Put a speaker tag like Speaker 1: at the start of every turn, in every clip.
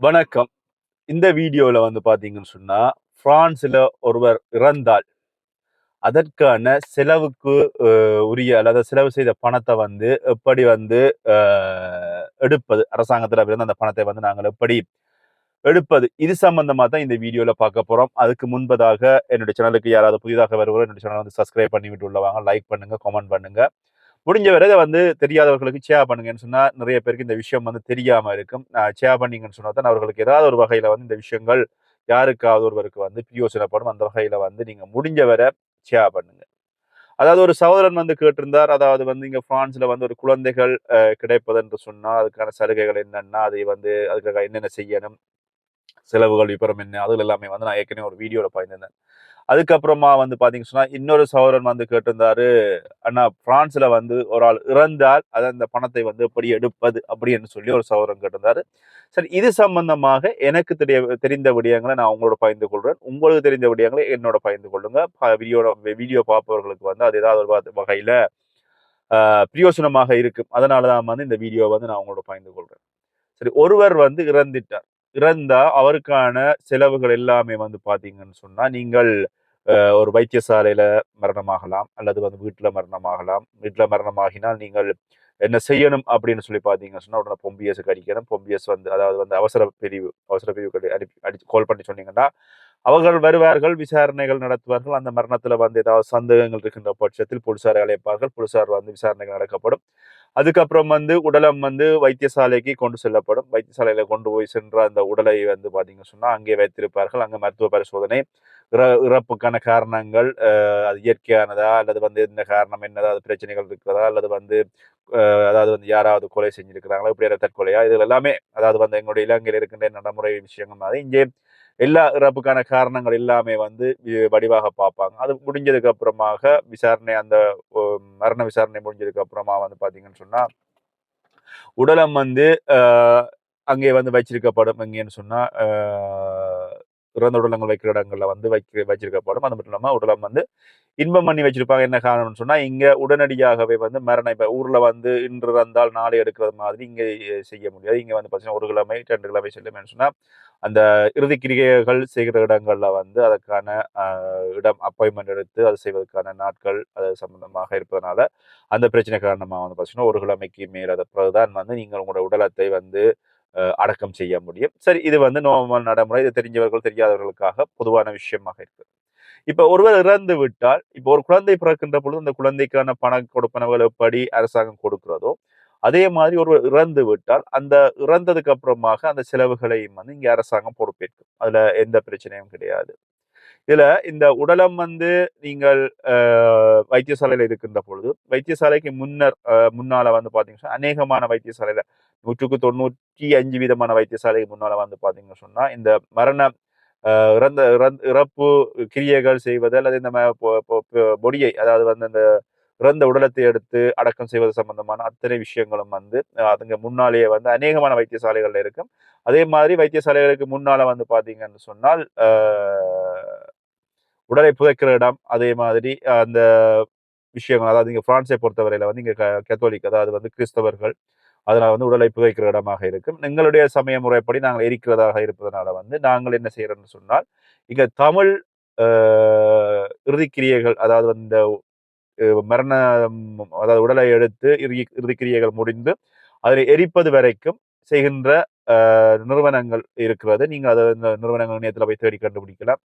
Speaker 1: வணக்கம். இந்த வீடியோவில் வந்து பார்த்தீங்கன்னு சொன்னால் ஃப்ரான்ஸில் ஒருவர் இறந்தால் அதற்கான செலவுக்கு உரிய அல்லாத செலவு செய்த பணத்தை வந்து எப்படி வந்து எடுப்பது அரசாங்கத்தில் இருந்து அந்த பணத்தை வந்து நாங்கள் எப்படி எடுப்பது இது சம்பந்தமாக தான் இந்த வீடியோவில் பார்க்க போகிறோம் அதுக்கு முன்பதாக என்னுடைய சேனலுக்கு யாராவது புதிதாக வருவோம் என்னுடைய சேனல் வந்து சப்ஸ்கிரைப் பண்ணி விட்டு உள்ளவாங்க லைக் பண்ணுங்கள் கமெண்ட் பண்ணுங்கள் முடிஞ்ச வரை இதை வந்து தெரியாதவர்களுக்கு ஷேர் பண்ணுங்கன்னு சொன்னால் நிறைய பேருக்கு இந்த விஷயம் வந்து தெரியாமல் இருக்கும். ஷேர் பண்ணீங்கன்னு சொன்னால் தான் அவர்களுக்கு ஏதாவது ஒரு வகையில் வந்து இந்த விஷயங்கள் யாருக்காவது ஒருவருக்கு வந்து பிரியோசனப்படும். அந்த வகையில் வந்து நீங்கள் முடிஞ்ச வரை ஷேர் பண்ணுங்க. அதாவது ஒரு சகோதரன் வந்து கேட்டிருந்தார். அதாவது வந்து இங்கே ஃப்ரான்ஸில் வந்து ஒரு குழந்தைகள் கிடைப்பதென்று சொன்னால் அதுக்கான சலுகைகள் என்னென்னா அதை வந்து அதுக்காக என்னென்ன செய்யணும் செலவுகள் விபரம் என்ன அதுல எல்லாமே வந்து நான் ஏற்கனவே ஒரு வீடியோவில் பயந்துருந்தேன். அதுக்கப்புறமா வந்து பார்த்தீங்க சொன்னா இன்னொரு சகோதரன் வந்து கேட்டிருந்தாரு அண்ணா பிரான்ஸ்ல வந்து ஒரு ஆள் இறந்தால் அது அந்த பணத்தை வந்து எப்படி எடுப்பது? அப்படின்னு சொல்லி ஒரு சகோதரன் கேட்டிருந்தாரு. சரி இது சம்பந்தமாக எனக்கு தெரிய தெரிந்த விடயங்களை நான் உங்களோட பகிர்ந்து கொள்றேன். உங்களுக்கு தெரிந்த விடயங்களை என்னோட பகிர்ந்து கொள்ளுங்க. வீடியோ வீடியோ பார்ப்பவர்களுக்கு வந்து அது ஏதாவது ஒரு வகை- வகையில பிரயோசனமாக இருக்கும். அதனால தான் வந்து இந்த வீடியோ வந்து நான் உங்களோட பகிர்ந்து கொள்றேன். சரி ஒருவர் வந்து இறந்துட்டார். இறந்தா அவருக்கான செலவுகள் எல்லாமே வந்து பாத்தீங்கன்னு சொன்னா நீங்கள் ஒரு வைத்தியசாலையில மரணமாகலாம் அல்லது வந்து வீட்டுல மரணமாகலாம். வீட்டுல மரணமாகினால் நீங்கள் என்ன செய்யணும் அப்படின்னு சொல்லி பாத்தீங்கன்னு சொன்னா உடனே பொம்பியஸுக்கு அடிக்கணும். பொம்பியஸ் வந்து அதாவது வந்து அவசர பிரிவு அவசர பிரிவுக்கு அனுப்பி அடி கால் பண்ணி சொன்னீங்கன்னா அவர்கள் வருவார்கள் விசாரணைகள் நடத்துவார்கள். அந்த மரணத்துல வந்து ஏதாவது சந்தேகங்கள் இருக்கின்ற பட்சத்தில் போலீசாரை அழைப்பார்கள். போலீசார் வந்து விசாரணைகள் நடக்கப்படும். அதுக்கப்புறம் வந்து உடலம் வந்து வைத்தியசாலைக்கு கொண்டு செல்லப்படும். வைத்தியசாலையில கொண்டு போய் சென்ற அந்த உடலை வந்து பார்த்தீங்கன்னு சொன்னா அங்கே வைத்திருப்பார்கள். அங்கே மருத்துவ பரிசோதனை இறப்புக்கான காரணங்கள் அது இயற்கையானதா? அல்லது வந்து இந்த காரணம் என்னதா? அது பிரச்சனைகள் இருக்கிறதா? அல்லது வந்து அதாவது வந்து யாராவது கொலை செஞ்சிருக்கிறாங்களா? இப்படி தற்கொலையா? இது எல்லாமே அதாவது வந்து எங்களுடைய இலங்கையில் இருக்கின்ற நடைமுறை விஷயங்கள் மாதிரி இங்கே எல்லா இறப்புக்கான காரணங்கள் எல்லாமே வந்து வடிவாக பார்ப்பாங்க. அது முடிஞ்சதுக்கு அப்புறமாக விசாரணை அந்த மரண விசாரணை முடிஞ்சதுக்கு அப்புறமா வந்து பார்த்தீங்கன்னு சொன்னால் உடலம் வந்து அங்கே வந்து வச்சிருக்கப்படும் எங்கேன்னு சொன்னால் இறந்த உடலங்கள் வைக்கிற இடங்களில் வந்து வைக்க வச்சிருக்கப்படும் அது மட்டும் இல்லாமல் உடலம் வந்து இன்பம் பண்ணி வச்சிருப்பாங்க. என்ன காரணம்னு சொன்னால் இங்கே உடனடியாகவே வந்து மரணம் இப்போ ஊரில் வந்து இன்று இறந்தால் நாளை எடுக்கிறது மாதிரி இங்கே செய்ய முடியாது. இங்கே வந்து பார்த்தீங்கன்னா ஒரு கிழமை ரெண்டு கிழமை செல்லும் சொன்னால் அந்த இறுதி கிரிகைகள் செய்கிற இடங்களில் வந்து அதற்கான இடம் அப்பாயின்மெண்ட் எடுத்து அது செய்வதற்கான நாட்கள் அது சம்பந்தமாக இருப்பதனால அந்த பிரச்சனை காரணமாக வந்து பார்த்தீங்கன்னா ஒரு கிழமைக்கு மேல. அதை பிறகுதான் வந்து நீங்கள் உங்களோட உடலத்தை வந்து அடக்கம் செய்ய முடியும். சரி இது வந்து நோமல் நடைமுறை. இது தெரிஞ்சவர்கள் தெரியாதவர்களுக்காக பொதுவான விஷயமாக இருக்கு. இப்போ ஒருவர் இறந்து விட்டால் இப்போ ஒரு குழந்தை பிறக்கின்ற பொழுது அந்த குழந்தைக்கான பண கொடுப்பனவுகள் எப்படி அரசாங்கம் கொடுக்கிறதோ அதே மாதிரி ஒருவர் இறந்து விட்டால் அந்த இறந்ததுக்கு அப்புறமாக அந்த செலவுகளையும் வந்து இங்கே அரசாங்கம் பொறுப்பேற்கும். அதில் எந்த பிரச்சனையும் கிடையாது. இதில் இந்த உடலம் வந்து நீங்கள் வைத்தியசாலையில் இருக்கின்ற பொழுது வைத்தியசாலைக்கு முன்னர் முன்னால் வந்து பார்த்தீங்கன்னா அநேகமான வைத்தியசாலையில் நூற்றுக்கு தொண்ணூற்றி அஞ்சு விதமான வைத்தியசாலைக்கு முன்னால் வந்து பார்த்தீங்கன்னு சொன்னால் இந்த மரண இறந்த இறந்த- இறப்பு கிரியைகள் செய்வது அல்லது இந்த பொடியை அதாவது வந்து அந்த இறந்த உடலத்தை எடுத்து அடக்கம் செய்வது சம்பந்தமான அத்தனை விஷயங்களும் வந்து அதுங்க முன்னாலேயே வந்து அநேகமான வைத்தியசாலைகள்ல இருக்கும். அதே மாதிரி வைத்தியசாலைகளுக்கு முன்னால வந்து பாத்தீங்கன்னு சொன்னால் உடலை புதைக்கிற இடம் அதே மாதிரி அந்த விஷயங்கள் அதாவது இங்கே பிரான்ஸை பொறுத்தவரையில் வந்து இங்கே க- கத்தோலிக் அதாவது வந்து கிறிஸ்தவர்கள் அதனால் வந்து உடலை புதைக்கிற இடமாக இருக்கும். எங்களுடைய சமய முறைப்படி நாங்கள் எரிக்கிறதாக இருப்பதனால வந்து நாங்கள் என்ன செய்கிறோம்னு சொன்னால் இங்கே தமிழ் இறுதிக்கிரியைகள் அதாவது வந்து இந்த மரண அதாவது உடலை எடுத்து இறுதி இறுதிக்கிரியைகள் முடிந்து அதில் எரிப்பது வரைக்கும் செய்கின்ற நிறுவனங்கள் இருக்கிறது. நீங்கள் அதை இந்த நிறுவனங்கள் இணையத்தில் போய் தேடி கண்டுபிடிக்கலாம்.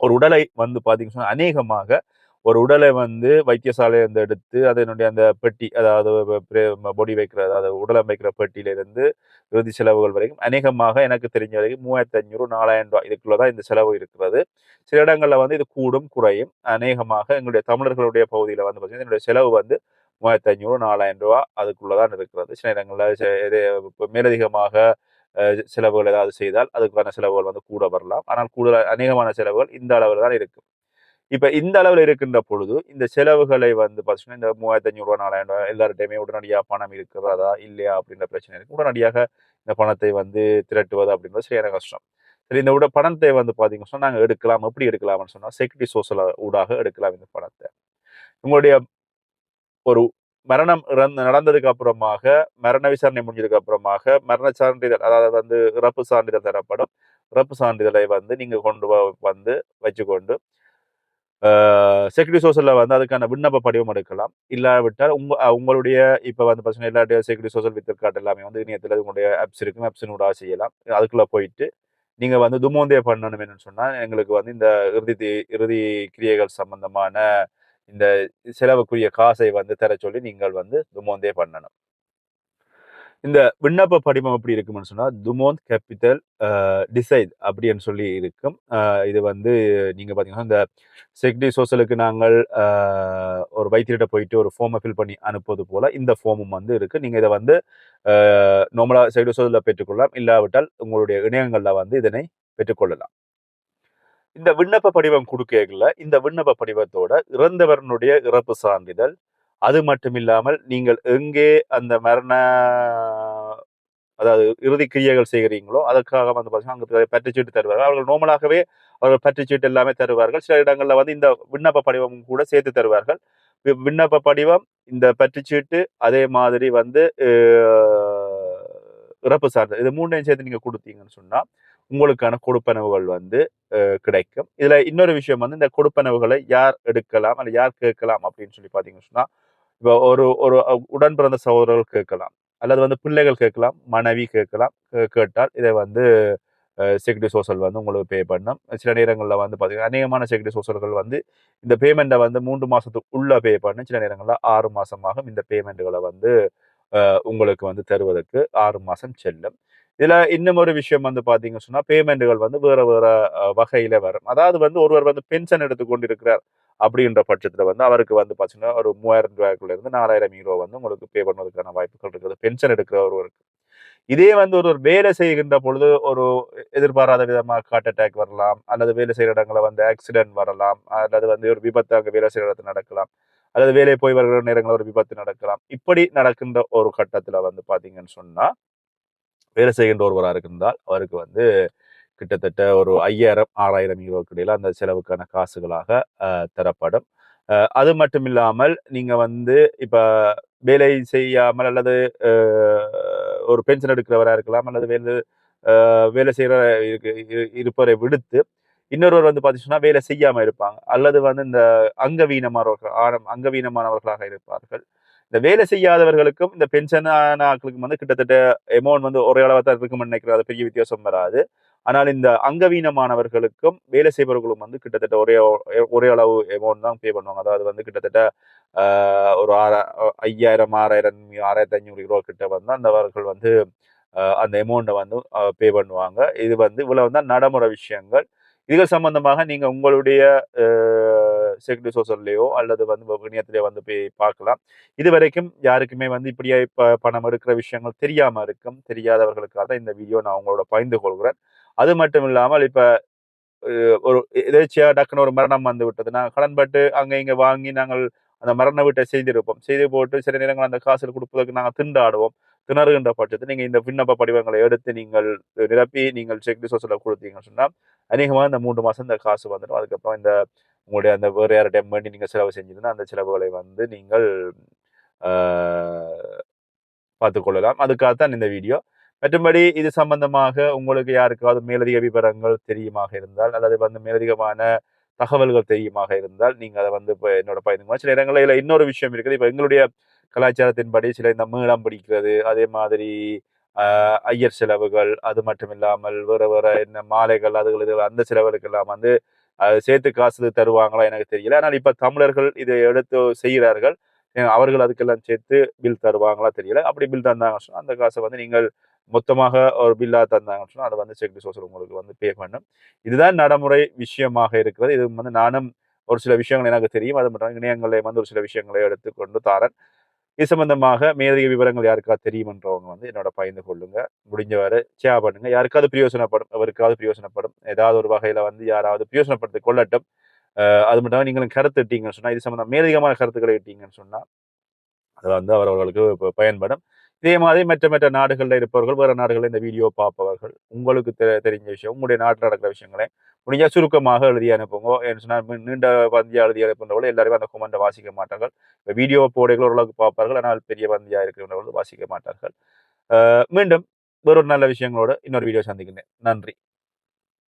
Speaker 1: ஒரு உடலை வந்து பார்த்தீங்கன்னு சொன்னால் அநேகமாக ஒரு உடலை வந்து வைத்தியசாலையிலிருந்து எடுத்து அதனுடைய அந்த பெட்டி அதாவது பொடி வைக்கிற அதாவது உடல் வைக்கிற பெட்டியிலேருந்து இறுதி செலவுகள் வரைக்கும் அநேகமாக எனக்கு தெரிஞ்ச வரைக்கும் மூவாயிரத்தி ஐநூறு நாலாயிரம் ரூபாய் இதுக்குள்ளதான் இந்த செலவு இருக்கிறது. சில இடங்களில் வந்து இது கூடும் குறையும். அநேகமாக எங்களுடைய தமிழர்களுடைய பகுதியில் வந்து பார்த்தீங்கன்னா என்னுடைய செலவு வந்து மூவாயிரத்தி ஐநூறு நாலாயிரம் ரூபா அதுக்குள்ளே தான் இருக்கிறது. சில இடங்களில் இது மேலதிகமாக செலவுகள் ஏதாவது செய்தால் அதுக்கான செலவுகள் வந்து கூட வரலாம். ஆனால் கூடுதல் அநேகமான செலவுகள் இந்த அளவில் தான் இருக்கும். இப்போ இந்த அளவில் இருக்கின்ற பொழுது இந்த செலவுகளை வந்து பார்த்தீங்கன்னா இந்த மூவாயிரத்தி ஐநூறு நாலாயிரம் ரூபாய் எல்லார்ட்டையுமே உடனடியாக பணம் இருக்கிறதா இல்லையா அப்படின்ற பிரச்சனை இருக்குது உடனடியாக இந்த பணத்தை வந்து திரட்டுவது அப்படின்றது சரியான கஷ்டம். சரி இந்த விட பணத்தை வந்து பார்த்தீங்கன்னா சொன்னால் நாங்கள் எடுக்கலாம். எப்படி எடுக்கலாம்னு சொன்னால் செக்யூரிட்டி சோசியல் ஊடாக எடுக்கலாம் இந்த பணத்தை. உங்களுடைய ஒரு மரணம் இறந்து நடந்ததுக்கு அப்புறமாக மரண விசாரணை முடிஞ்சதுக்கு அப்புறமாக மரண சான்றிதழ் அதாவது வந்து இறப்பு சான்றிதழ் தரப்படும். இறப்பு சான்றிதழை வந்து நீங்கள் கொண்டு வ- வந்து வச்சுக்கொண்டு செக்யூரிட்டி சோசலில் வந்து அதுக்கான விண்ணப்ப படிவம் எடுக்கலாம். இல்லாவிட்டால் உங்க உங்களுடைய இப்போ வந்து பார்த்தீங்கன்னா எல்லாருடைய செக்யூரிட்டி சோஷல் கார்டு எல்லாமே வந்து இணையத்தில் உங்களுடைய ஆப்ஸ் இருக்கும் ஆப்ஸினூட செய்யலாம். அதுக்குள்ளே போயிட்டு நீங்கள் வந்து துமோந்தே பண்ணணும் என்னன்னு சொன்னால் எங்களுக்கு வந்து இந்த இறுதி தி- இறுதி கிரியைகள் சம்பந்தமான இந்த செலவுக்குரிய காசை வந்து தர சொல்லி நீங்கள் வந்து துமோந்தே பண்ணணும். இந்த விண்ணப்ப படிவம் எப்படி இருக்கும்னு சொன்னால் துமோந்த் கேபிட்டல் டிசைட் அப்படின்னு சொல்லி இருக்கும். இது வந்து நீங்கள் பார்த்தீங்கன்னா இந்த செக்டி சோசலுக்கு நாங்கள் ஒரு வைத்தியர்கிட்ட போயிட்டு ஒரு ஃபார்மை ஃபில் பண்ணி அனுப்புவது போல் இந்த ஃபார்மும் வந்து இருக்குது நீங்கள் இதை வந்து நார்மலாக செக்டி சோசலில் பெற்றுக்கொள்ளலாம். இல்லாவிட்டால் உங்களுடைய இணையங்களில் வந்து இதனை பெற்றுக்கொள்ளலாம். இந்த விண்ணப்ப படிவம் கொடுக்கல இந்த விண்ணப்ப படிவத்தோட இறந்தவரனுடைய இறப்பு சான்றிதழ் அது மட்டும் இல்லாமல் நீங்கள் எங்கே அந்த மரண அதாவது இறுதி கிரியைகள் செய்கிறீங்களோ அதற்காக வந்து பார்த்தீங்கன்னா அங்கே பற்றுச்சீட்டு தருவார்கள். அவர்கள் நோமலாகவே அவர்கள் பற்றுச்சீட்டு எல்லாமே தருவார்கள். சில இடங்களில் வந்து இந்த விண்ணப்ப படிவம் கூட சேர்த்து தருவார்கள். வி- விண்ணப்ப படிவம் இந்த பற்றுச்சீட்டு அதே மாதிரி வந்து இறப்பு சான்றிதழ் இது மூணையும் சேர்த்து நீங்கள் கொடுத்தீங்கன்னு சொன்னால் உங்களுக்கான கொடுப்பனவுகள் வந்து கிடைக்கும். இதில் இன்னொரு விஷயம் வந்து இந்த கொடுப்பனவுகளை யார் எடுக்கலாம் அல்ல யார் கேட்கலாம் அப்படின்னு சொல்லி பார்த்தீங்கன்னு சொன்னா இப்போ ஒரு ஒரு உடன் பிறந்த சகோதரர்கள் கேட்கலாம். அல்லது வந்து பிள்ளைகள் கேட்கலாம். மனைவி கேட்கலாம். கேட்டால் இதை வந்து செக்யூரிட்டி சோசல் வந்து உங்களுக்கு பே பண்ணும். சில நேரங்களில் வந்து பார்த்தீங்கன்னா அநேகமான செக்யூரிட்டி சோசல்கள் வந்து இந்த பேமெண்ட்டை வந்து மூன்று மாதத்துக்கு உள்ளே பே பண்ணும். சில நேரங்களில் ஆறு மாதமாகும் இந்த பேமெண்ட்டுகளை வந்து உங்களுக்கு வந்து தருவதற்கு ஆறு மாதம் செல்லும். இதுல இன்னும் ஒரு விஷயம் வந்து பாத்தீங்க சொன்னா பேமெண்ட்டுகள் வந்து வேற வேற வகையில் வகையில வரும். அதாவது வந்து ஒருவர் வந்து பென்ஷன் எடுத்துக்கொண்டு இருக்கிறார் அப்படின்ற பட்சத்தில் வந்து அவருக்கு வந்து பார்த்தீங்கன்னா ஒரு மூவாயிரம் ரூபாய்க்குள்ள இருந்து நாலாயிரம் யூரோ வந்து உங்களுக்கு பே பண்ணுவதற்கான வாய்ப்புகள் இருக்குது. பென்ஷன் எடுக்கிற ஒருவருக்கு இதே வந்து ஒரு ஒரு வேலை செய்கின்ற பொழுது ஒரு எதிர்பாராத விதமாக ஹார்ட் அட்டாக் வரலாம் அல்லது வேலை செய்கிற இடங்களில் வந்து ஆக்சிடென்ட் வரலாம் அல்லது வந்து ஒரு விபத்து அங்கே வேலை செய்கிற இடத்துல நடக்கலாம் அல்லது வேலை போய் வருகிற நேரங்களில் ஒரு விபத்து நடக்கலாம். இப்படி நடக்கின்ற ஒரு கட்டத்தில் வந்து பார்த்தீங்கன்னு சொன்னால் வேலை செய்கின்ற ஒருவராக இருந்தால் அவருக்கு வந்து கிட்டத்தட்ட ஒரு ஐயாயிரம் ஆறாயிரம் யூரோக்கு இடையில அந்த செலவுக்கான காசுகளாக தரப்படும். அது மட்டும் இல்லாமல் நீங்கள் வந்து இப்போ வேலை செய்யாமல் அல்லது ஒரு பென்ஷன் எடுக்கிறவராக இருக்கலாம் அல்லது வேலை வேலை செய்கிற இருப்பவரை விடுத்து இன்னொருவர் வந்து பார்த்தீங்கன்னா வேலை செய்யாமல் இருப்பாங்க. அல்லது வந்து இந்த அங்கவீனமானவர்கள் ஆரம் அங்கவீனமானவர்களாக இருப்பார்கள். இந்த வேலை செய்யாதவர்களுக்கும் இந்த பென்ஷன் ஆக்களுக்கும் வந்து கிட்டத்தட்ட அமௌண்ட் வந்து ஒரே அளவாக தான் இருக்கும்னு நினைக்கிறேன். அது பெரிய வித்தியாசம் வராது. ஆனால் இந்த அங்கவீனமானவர்களுக்கும் வேலை செய்பவர்களும் வந்து கிட்டத்தட்ட ஒரே ஒரே அளவு அமௌண்ட் தான் பே பண்ணுவாங்க. அதாவது வந்து கிட்டத்தட்ட ஒரு ஆறா ஐயாயிரம் ஆறாயிரம் ஆறாயிரத்தி ஐநூறு ரூபா கிட்ட வந்து அந்த அவர்கள் வந்து அந்த அமௌண்ட்டை வந்து பே பண்ணுவாங்க. இது வந்து இவ்வளவு தான் நடைமுறை விஷயங்கள். இதுகள் சம்பந்தமாக நீங்க உங்களுடைய செக்யூரிட்டி சோசல்லையோ அல்லது வந்து இணையத்திலேயோ வந்து போய் பார்க்கலாம். இது வரைக்கும் யாருக்குமே வந்து இப்படியே இப்போ பணம் எடுக்கிற விஷயங்கள் தெரியாம இருக்கும். தெரியாதவர்களுக்காக தான் இந்த வீடியோ நான் உங்களோட பகிர்ந்து கொள்கிறேன். அது மட்டும் இல்லாமல் இப்ப ஒரு எதேச்சியா டக்குன்னு ஒரு மரணம் வந்து விட்டதுன்னா கடன்பட்டு அங்க இங்க வாங்கி நாங்கள் அந்த மரண வீட்டை செய்திருப்போம். செய்து போட்டு சில நேரங்கள் அந்த காசில் கொடுப்பதற்கு நாங்கள் திண்டாடுவோம். திணறுகின்ற பட்சத்தில் நீங்கள் இந்த விண்ணப்ப படிவங்களை எடுத்து நீங்கள் நிரப்பி நீங்கள் செக் சோசலில் கொடுத்தீங்கன்னு சொன்னால் அநேகமாக இந்த மூன்று மாதம் இந்த காசு வந்துடும். அதுக்கப்புறம் இந்த உங்களுடைய அந்த வேறு யார்கிட்ட வேண்டி நீங்கள் செலவு செஞ்சிருந்தா அந்த செலவுகளை வந்து நீங்கள் பார்த்துக்கொள்ளலாம் அதுக்காகத்தான் இந்த வீடியோ. மற்றும்படி இது சம்பந்தமாக உங்களுக்கு யாருக்காவது மேலதிக விவரங்கள் தெரியுமாக இருந்தால் அல்லது வந்து மேலதிகமான தகவல்கள் தெரியுமாக இருந்தால் நீங்கள் அதை வந்து இப்போ என்னோட பகிர்ந்து சில இடங்களில் இல்லை இன்னொரு விஷயம் இருக்குது. இப்போ எங்களுடைய கலாச்சாரத்தின்படி சில இந்த மீளம் பிடிக்கிறது அதே மாதிரி ஐயர் செலவுகள் அது மட்டும் இல்லாமல் வேறு வேறு என்ன மாலைகள் அதுகள் இது அந்த செலவுகளுக்கெல்லாம் வந்து சேர்த்து காசு தருவாங்களா எனக்கு தெரியல. ஆனால் இப்போ தமிழர்கள் இதை எடுத்து செய்கிறார்கள். அவர்கள் அதுக்கெல்லாம் சேர்த்து பில் தருவாங்களா தெரியல. அப்படி பில் தந்தாங்க அந்த காசை வந்து நீங்கள் மொத்தமாக ஒரு பில்லா தந்தாங்கன்னு சொன்னால் அதை வந்து செக் டிசோசர் உங்களுக்கு வந்து பே பண்ணும் இதுதான் நடைமுறை விஷயமாக இருக்கிறது. இது வந்து நானும் ஒரு சில விஷயங்கள் எனக்கு தெரியும். அது மட்டும் இணையங்களை வந்து ஒரு சில விஷயங்களை எடுத்துக்கொண்டு தாரன். இது சம்பந்தமாக மேலதிக விவரங்கள் யாருக்காவது தெரியுமன்றவங்க வந்து என்னோட பகிர்ந்து கொள்ளுங்க. முடிஞ்சவரை ஷேர் பண்ணுங்க. யாருக்காவது பிரயோசனப்படும் அவருக்காவது பிரயோசனப்படும் ஏதாவது ஒரு வகையில வந்து யாராவது பிரயோசனப்படுத்தி கொள்ளட்டும். அது மட்டும் நீங்களும் கருத்து இட்டீங்கன்னு சொன்னால் இது சம்மந்தம் மேலதிகமான கருத்துக்களை இட்டீங்கன்னு சொன்னால் அது வந்து அவர்களுக்கு பயன்படும். இதே மாதிரி மற்ற மற்ற நாடுகளில் இருப்பவர்கள் வேறு நாடுகளில் இந்த வீடியோ பார்ப்பவர்கள் உங்களுக்கு தெ- தெரிஞ்ச விஷயம் உங்களுடைய நாட்டில் நடக்கிற விஷயங்களை முடிஞ்சால் சுருக்கமாக எழுதி அனுப்புங்க. ஏன்னு நீண்ட பந்தியாக எழுதி அனுப்புன்றவர்கள் எல்லாருமே அந்த கொமெண்ட்டை வாசிக்க மாட்டார்கள். இப்போ வீடியோ போடைகள் ஓரளவுக்கு பார்ப்பார்கள். ஆனால் பெரிய பந்தியாக இருக்கிறவர்கள் வாசிக்க மாட்டார்கள். மீண்டும் வேறொரு நல்ல விஷயங்களோடு இன்னொரு வீடியோ சந்திக்கிறேன் நன்றி.